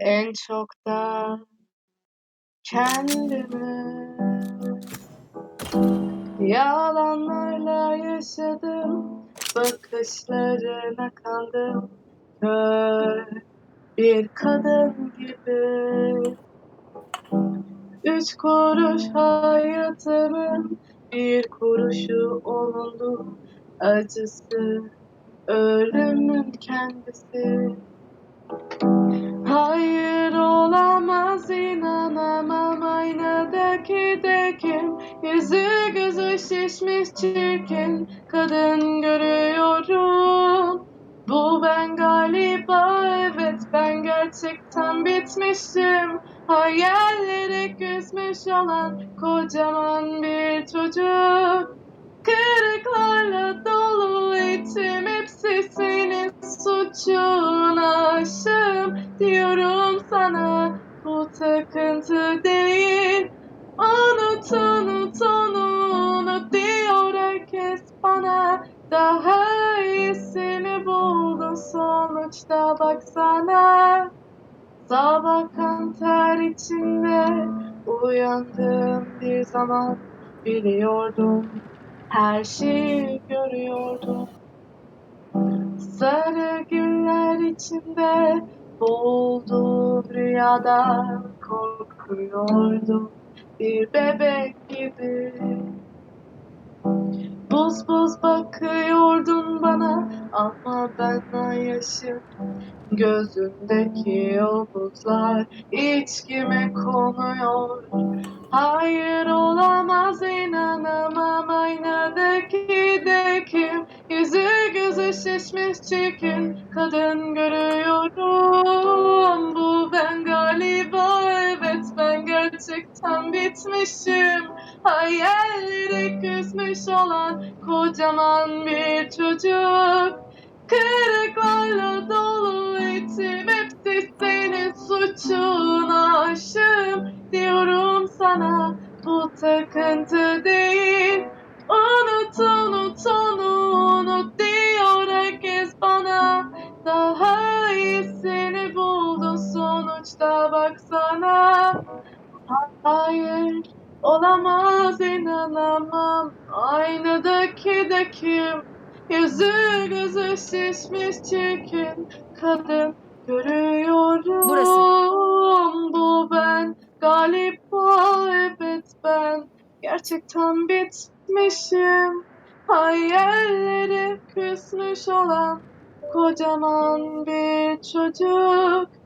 En çok da kendimi Yalanlarla yaşadım Bakışlarına kandım Kör bir kadın gibi. Üç kuruş hayatımın Bir kuruşu olundu Acısı ölümün kendisi. Hayır de kim? Yüzü gözü şişmiş çirkin kadın görüyorum. Bu ben galiba evet ben gerçekten bitmişim. Hayalleri küsmüş olan kocaman bir çocuk. Kırıklarla dolu içim hepsi senin suçun aşığım diyorum sana. Bu takıntı Daha iyisini buldun sonuçta baksana. Sabah kan ter içinde uyandığım bir zaman biliyordum. Her şeyi görüyordum. Sarı güller içinde boğuldum rüyada korkuyordum. Bir bebek gibi Buz buz bakıyordun bana ama benden yaşım Gözündeki o buzlar içkime konuyor Hayır olamaz inanamam aynadaki de kim? Yüzü gözü şişmiş çirkin kadın görüyorum gerçekten bitmişim. Hayalleri küsmüş olan kocaman bir çocuk. Kırıklarla dolu içim hepsi senin suçun aşığım diyorum sana. Bu takıntı değil. Unut unut onu unut diyor herkes bana. Daha iyisini buldun sonuçta baksana Hayır olamaz inanamam. Aynadaki de kim? Yüzü gözü şişmiş çirkin kadın. Görüyorum Burası. Bu ben. Galiba evet ben. Gerçekten bitmişim. Hayalleri küsmüş olan kocaman bir çocuk